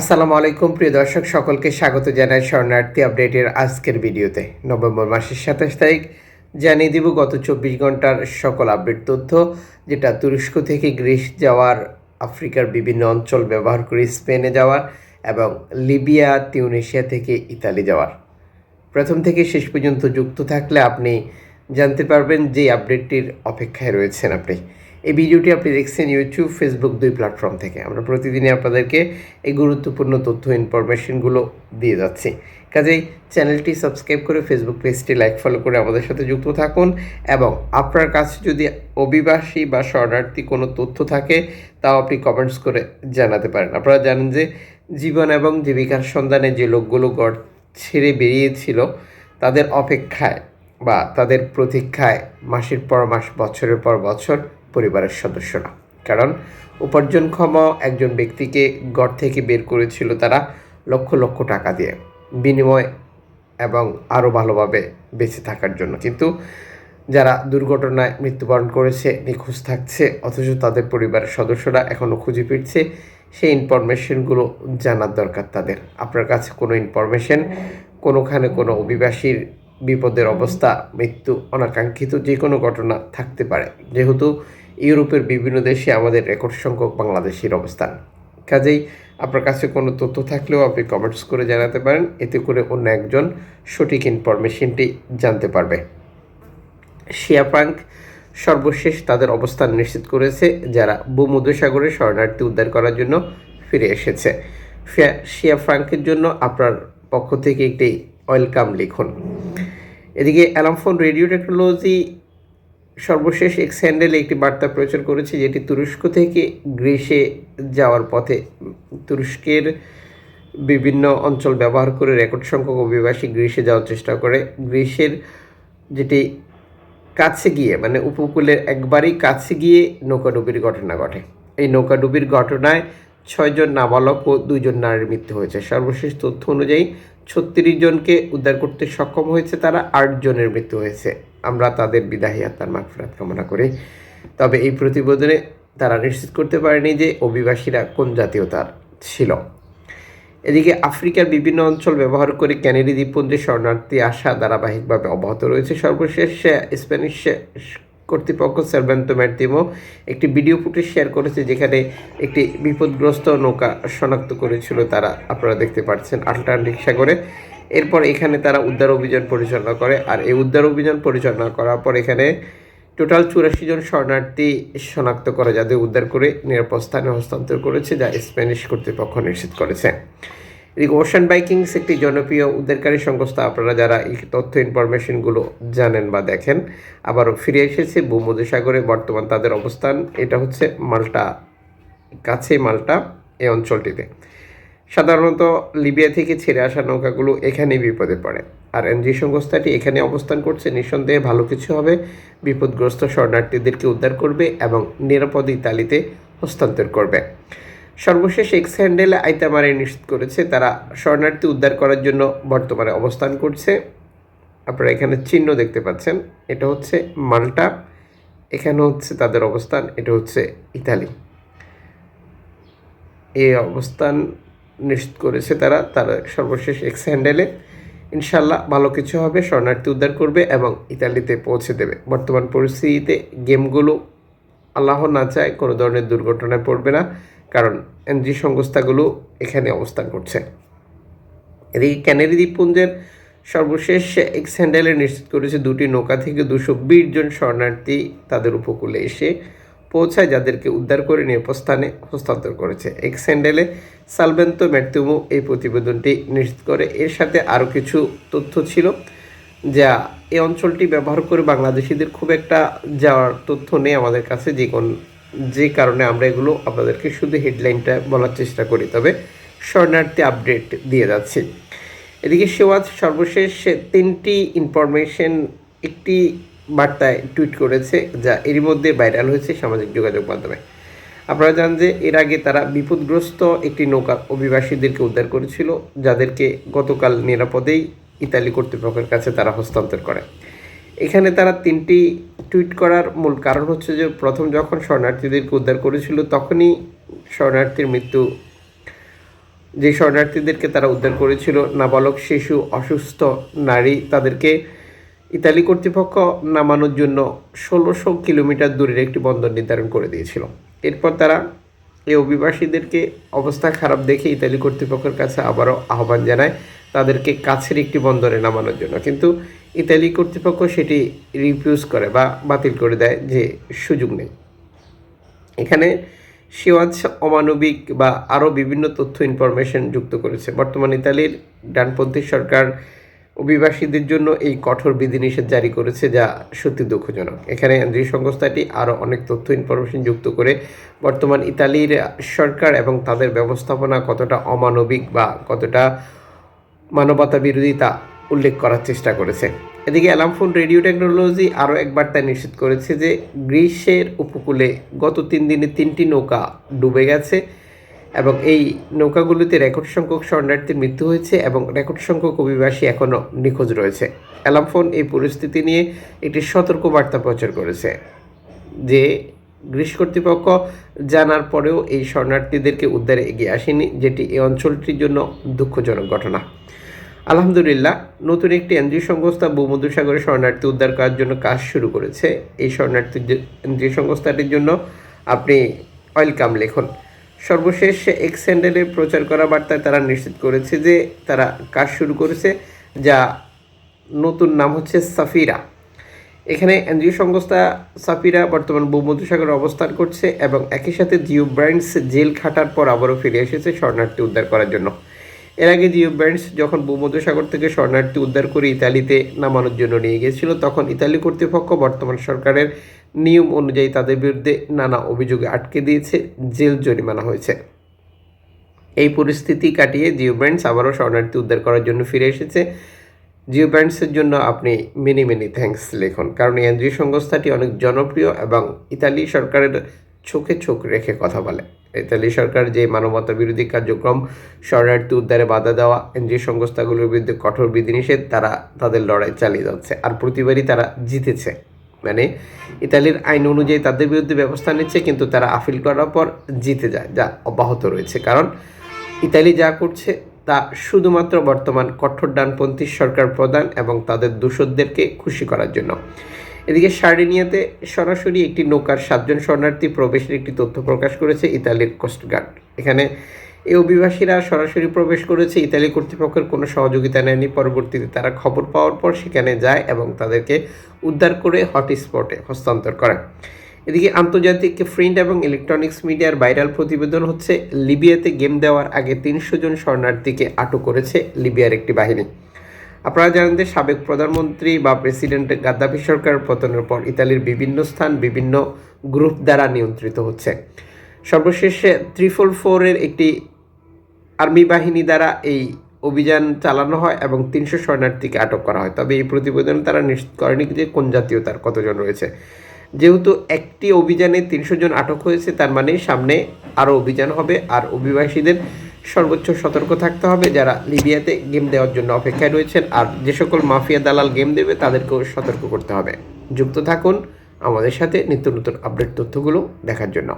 আসসালামু আলাইকুম, প্রিয় দর্শক, সকলকে স্বাগত জানাই শরণার্থী আপডেটের আজকের ভিডিওতে। নভেম্বর মাসের সাতাশ তারিখ, জানিয়ে দিব গত চব্বিশ ঘণ্টার সকল আপডেট তথ্য, যেটা তুরস্ক থেকে গ্রিস যাওয়ার, আফ্রিকার বিভিন্ন অঞ্চল ব্যবহার করে স্পেনে যাওয়ার এবং লিবিয়া তিউনেশিয়া থেকে ইতালি যাওয়ার। প্রথম থেকে শেষ পর্যন্ত যুক্ত থাকলে আপনি জানতে পারবেন যে আপডেটটির অপেক্ষায় রয়েছেন আপনি। এই ভিডিওটি আপনি দেখছেন ইউটিউব ফেসবুক দুই প্ল্যাটফর্ম থেকে। আমরা প্রতিদিনই আপনাদেরকে এই গুরুত্বপূর্ণ তথ্য ইনফরমেশনগুলো দিয়ে যাচ্ছি। কাজেই চ্যানেলটি সাবস্ক্রাইব করে ফেসবুক পেজটি লাইক ফলো করে আমাদের সাথে যুক্ত থাকুন এবং আপনার কাছে যদি অভিবাসী বা শরণার্থী কোনো তথ্য থাকে, তাও আপনি কমেন্টস করে জানাতে পারেন। আপনারা জানেন যে জীবন এবং জীবিকার সন্ধানে যে লোকগুলো গড় ছেড়ে বেরিয়েছিল, তাদের অপেক্ষায় বা তাদের প্রতীক্ষায় মাসের পর মাস, বছরের পর বছর পরিবারের সদস্যরা। কারণ উপার্জনক্ষম একজন ব্যক্তিকে গড় থেকে বের করেছিল তারা লক্ষ লক্ষ টাকা দিয়ে, বিনিময় এবং আরও ভালোভাবে বেঁচে থাকার জন্য। কিন্তু যারা দুর্ঘটনায় মৃত্যুবরণ করেছে, নিখোঁজ থাকছে, অথচ তাদের পরিবারের সদস্যরা এখনও খুঁজে ফিরছে, সেই ইনফরমেশনগুলো জানার দরকার তাদের। আপনার কাছে কোনো ইনফরমেশন, কোনোখানে কোনো অভিবাসীর বিপদের অবস্থা, মৃত্যু, অনাকাঙ্ক্ষিত যে কোনো ঘটনা থাকতে পারে। যেহেতু ইউরোপের বিভিন্ন দেশে আমাদের রেকর্ড সংখ্যক বাংলাদেশের অবস্থান। কাজেই আপনার কাছে কোনো তথ্য থাকলেও আপনি কমেন্টস করে জানাতে পারেন, এতে করে অন্য একজন সঠিক ইনফরমেশনটি জানতে পারবে। শিয়া ফ্রাঙ্ক সর্বশেষ তাদের অবস্থান নিশ্চিত করেছে, যারা ভূমধ্যসাগরে শরণার্থী উদ্ধার করার জন্য ফিরে এসেছে। শিয়া ফ্রাঙ্কের জন্য আপনার পক্ষ থেকে একটি ওয়েলকাম লিখুন। এদিকে অ্যালামফোন রেডিও টেকনোলজি সর্বশেষ এক্স হ্যান্ডেলে একটি বার্তা প্রচার করেছে যেটি তুরস্ক থেকে গ্রিসে যাওয়ার পথে তুরস্কের বিভিন্ন অঞ্চল ব্যবহার করে রেকর্ড সংখ্যক অভিবাসী গ্রিসে যাওয়ার চেষ্টা করে। গ্রিসের যেটি কাছে গিয়ে মানে উপকূলের একবারই কাছে গিয়ে নৌকাডুবির ঘটনা ঘটে। এই নৌকাডুবির ঘটনায় ছয়জন নাবালক ও দুইজন নারীর মৃত্যু হয়েছে। সর্বশেষ তথ্য অনুযায়ী ছত্রিশ জনকে উদ্ধার করতে সক্ষম হয়েছে তারা, আট জনের মৃত্যু হয়েছে। আমরা তাদের বিদাহী আত্মার মাগফিরাত কামনা করি। তবে এই প্রতিবেদনে তারা নিশ্চিত করতে পারেনি যে অভিবাসীরা কোন জাতীয়তার ছিল। এদিকে আফ্রিকার বিভিন্ন অঞ্চল ব্যবহার করে ক্যানেডি দ্বীপপুঞ্জে শরণার্থী আসা ধারাবাহিকভাবে অব্যাহত রয়েছে। সর্বশেষ স্প্যানিশ কর্তৃপক্ষ সার্ভেন্তো ম্যার্তিমো একটি ভিডিও ফুটেজ শেয়ার করেছে যেখানে একটি বিপদগ্রস্ত নৌকা শনাক্ত করেছিল তারা। আপনারা দেখতে পাচ্ছেন আল্ট্রান্টিক সাগরে এরপর এখানে তারা উদ্ধার অভিযান পরিচালনা করে, আর এই উদ্ধার অভিযান পরিচালনা করার পর এখানে টোটাল চুরাশি জন শরণার্থী শনাক্ত করে যাদের উদ্ধার করে নিরাপদ স্থানে হস্তান্তর করেছে, যা স্প্যানিশ কর্তৃপক্ষ নিশ্চিত করেছে। এদিকে ওশান বাইকিংস একটি জনপ্রিয় উদ্ধারকারী সংস্থা, আপনারা যারা এই তথ্য ইনফরমেশনগুলো জানেন বা দেখেন, আবারও ফিরে এসেছে ভূমধ্যসাগরে, বর্তমান তাদের অবস্থান, এটা হচ্ছে মাল্টা কাছে মাল্টা, এই অঞ্চলটিতে। সাধারণত লিবিয়া থেকে ছেড়ে আসা নৌকাগুলো এখানেই বিপদে পড়ে। আর এনজি সংস্থাটি এখানে অবস্থান করছে, নিঃসন্দেহে ভালো কিছু হবে। বিপদগ্রস্ত শরণার্থীদেরকে উদ্ধার করবে এবং নিরাপদ ইতালিতে হস্তান্তর করবে। সর্বশেষ এক্স হ্যান্ডেল আইতামারে নিশ্চিত করেছে, তারা শরণার্থী উদ্ধার করার জন্য বর্তমানে অবস্থান করছে। আপনারা এখানে চিহ্ন দেখতে পাচ্ছেন, এটা হচ্ছে মাল্টা, এখানে হচ্ছে তাদের অবস্থান, এটা হচ্ছে ইতালি। এই অবস্থান নিশ্চিত করেছে তারা তারা সর্বশেষ এক্স হ্যান্ডেলে ইনশাল্লাহ ভালো কিছু হবে, শরণার্থী উদ্ধার করবে এবং ইতালিতে পৌঁছে দেবে। বর্তমান পরিস্থিতিতে গেমগুলো আল্লাহ না চায় কোনো ধরনের দুর্ঘটনায় পড়বে না, কারণ এনজি সংস্থাগুলো এখানে অবস্থান করছে। এদিকে ক্যানারি দ্বীপপুঞ্জের সর্বশেষ এক্স হ্যান্ডেলে নিশ্চিত করেছে দুটি নৌকা থেকে দুশো বিশ জন শরণার্থী তাদের উপকূলে এসে পৌঁছায় যাদেরকে উদ্ধার করে নিরাপদ স্থানে হস্তান্তর করেছে। এক্স হ্যান্ডেলে সালবেন্তো ম্যাথুমো এই প্রতিবেদনটি নিশ্চিত করে। এর সাথে আরও কিছু তথ্য ছিল যা এই অঞ্চলটি ব্যবহার করে বাংলাদেশিদের খুব একটা যাওয়ার তথ্য নেই আমাদের কাছে। যে কোন যে কারণে আমরা এগুলো আপনাদেরকে শুধু হেডলাইনটা বলার চেষ্টা করি, তবে শরণার্থী আপডেট দিয়ে যাচ্ছি। এদিকে সেওয়াজ সর্বশেষ তিনটি ইনফরমেশন, একটি বার্তায় টুইট করেছে, যা এরই মধ্যে ভাইরাল হয়েছে সামাজিক যোগাযোগ মাধ্যমে। আপনারা জানেন যে এর আগে তারা বিপদগ্রস্ত একটি নৌকা অভিবাসীদেরকে উদ্ধার করেছিল, যাদেরকে গতকাল নিরাপদেই ইতালি কর্তৃপক্ষের কাছে তারা হস্তান্তর করে। এখানে তারা তিনটি টুইট করার মূল কারণ হচ্ছে যে, প্রথম যখন শরণার্থীদেরকে উদ্ধার করেছিল, তখনই শরণার্থীর মৃত্যু। যে শরণার্থীদেরকে তারা উদ্ধার করেছিল, নাবালক শিশু, অসুস্থ নারী, তাদেরকে ইতালি কর্তৃপক্ষ নামানোর জন্য ষোলোশো কিলোমিটার দূরের একটি বন্দর নির্ধারণ করে দিয়েছিল। এরপর তারা এই অভিবাসীদেরকে অবস্থা খারাপ দেখে ইতালি কর্তৃপক্ষের কাছে আবারও আহ্বান জানায়, তাদেরকে কাছের একটি বন্দরে নামানোর জন্য। কিন্তু ইতালি কর্তৃপক্ষ সেটি রিফিউজ করে বা বাতিল করে দেয় যে সুযোগ নেই। এখানে সিওয়াজ অমানবিক বা আরও বিভিন্ন তথ্য ইনফরমেশন যুক্ত করেছে। বর্তমান ইতালির ডানপন্থী সরকার অভিবাসীদের জন্য এই কঠোর বিধিনিষেধ জারি করেছে, যা সত্যি দুঃখজনক। এখানে এনজিও সংস্থাটি আরও অনেক তথ্য ইনফরমেশন যুক্ত করে বর্তমান ইতালির সরকার এবং তাদের ব্যবস্থাপনা কতটা অমানবিক বা কতটা মানবতা বিরোধী তা উল্লেখ করার চেষ্টা করেছে। এদিকে অ্যালামফোন রেডিও টেকনোলজি আরও একবার তা নিশ্চিত করেছে যে গ্রীষ্মের উপকূলে গত তিন দিনে তিনটি নৌকা ডুবে গেছে। এবং এই নৌকাগুলিতে রেকর্ড সংখ্যক শরণার্থীর মৃত্যু হয়েছে এবং রেকর্ড সংখ্যক অভিবাসী এখনও নিখোঁজ রয়েছে। অ্যালামফোন এই পরিস্থিতি নিয়ে একটি সতর্ক বার্তা প্রচার করেছে যে গ্রিস কর্তৃপক্ষ জানার পরেও এই শরণার্থীদেরকে উদ্ধারে এগিয়ে আসেনি, যেটি এই অঞ্চলটির জন্য দুঃখজনক ঘটনা। আলহামদুলিল্লাহ, নতুন একটি এনজিও সংস্থা ভূমধ্যসাগরে শরণার্থী উদ্ধার করার জন্য কাজ শুরু করেছে। এই শরণার্থী এনজিও সংস্থাটির জন্য আপনি ওয়েলকাম লিখুন। সর্বশেষ এক্স হ্যান্ডেলে প্রচার করা বার্তায় তারা নিশ্চিত করেছে যে তারা কাজ শুরু করেছে, যা নতুন নাম হচ্ছে সাফিরা। এখানে এনজিও সংস্থা সাফিরা বর্তমান ভূমধ্যসাগরে অবস্থান করছে এবং একই সাথে জিও ব্র্যান্ডস জেল খাটার পর আবারও ফিরে এসেছে শরণার্থী উদ্ধার করার জন্য। এর আগে জিও ব্র্যান্ডস যখন ভূমধ্যসাগর থেকে শরণার্থী উদ্ধার করে ইতালিতে নামানোর জন্য নিয়ে গিয়েছিল, তখন ইতালি কর্তৃপক্ষ বর্তমান সরকারের নিয়ম অনুযায়ী তাদের বিরুদ্ধে নানা অভিযোগে আটকে দিয়েছে, জেল জরিমানা হয়েছে। এই পরিস্থিতি কাটিয়ে জিও ব্র্যান্ডস আবারও শরণার্থী উদ্ধার করার জন্য ফিরে এসেছে। জিও ব্র্যান্ডসের জন্য আপনি মেনি মেনি থ্যাঙ্কস লিখুন, কারণ এনজিও সংস্থাটি অনেক জনপ্রিয় এবং ইতালি সরকারের চোখে চোখ রেখে কথা বলে। ইতালি সরকার যে মানবতা বিরোধী কার্যক্রম, শরণার্থী উদ্ধারে বাধা দেওয়া, এনজিও সংস্থাগুলোর বিরুদ্ধে কঠোর বিধিনিষেধ, তারা তাদের লড়াই চালিয়ে যাচ্ছে। আর প্রতিবারই তারা জিতেছে। মানে ইতালির আইন অনুযায়ী তাদের বিরুদ্ধে ব্যবস্থা নিচ্ছে, কিন্তু তারা আপিল করার পর জিতে যায়, যা অব্যাহত রয়েছে। কারণ ইতালি যা করছে, তা শুধুমাত্র বর্তমান কঠোর ডানপন্থী সরকার প্রধান এবং তাদের দূষকদেরকে খুশি করার জন্য। এদিকে সার্ডিনিয়াতে সরাসরি একটি নৌকার সাতজন শরণার্থী প্রবেশের একটি তথ্য প্রকাশ করেছে ইতালির কোস্টগার্ড এখানে এই অভিবাসীরা সরাসরি প্রবেশ করেছে। ইতালি কর্তৃপক্ষের কোনো সহযোগিতা নেয়নি। পরবর্তীতে তারা খবর পাওয়ার পর সেখানে যায় এবং তাদেরকে উদ্ধার করে হটস্পটে হস্তান্তর করে। এদিকে আন্তর্জাতিক প্রিন্ট এবং ইলেকট্রনিক্স মিডিয়ার ভাইরাল প্রতিবেদন হচ্ছে, লিবিয়াতে গেম দেওয়ার আগে তিনশো জন শরণার্থীকে আটক করেছে লিবিয়ার একটি বাহিনী। আপনারা জানেন যে সাবেক প্রধানমন্ত্রী বা প্রেসিডেন্ট গাদ্দাফি সরকার পতনের পর ইতালির বিভিন্ন স্থান বিভিন্ন গ্রুপ দ্বারা নিয়ন্ত্রিত হচ্ছে। সর্বশেষে ত্রিফোল ফোরের একটি আর্মি বাহিনী দ্বারা এই অভিযান চালানো হয় এবং তিনশো শরণার্থীকে আটক করা হয়। তবে এই প্রতিবেদনে তারা নিশ্চিত করেনি যে কোন জাতীয়তার কতজন রয়েছে। যেহেতু একটি অভিযানে তিনশো জন আটক হয়েছে, তার মানে সামনে আরও অভিযান হবে আর অভিবাসীদের সর্বোচ্চ সতর্ক থাকতে হবে। যারা লিবিয়াতে গেম দেওয়ার জন্য অপেক্ষায় রয়েছেন আর যে সকল মাফিয়া দালাল গেম দেবে, তাদেরকেও সতর্ক করতে হবে। যুক্ত থাকুন আমাদের সাথে নিত্য নতুন আপডেট তথ্যগুলো দেখার জন্য।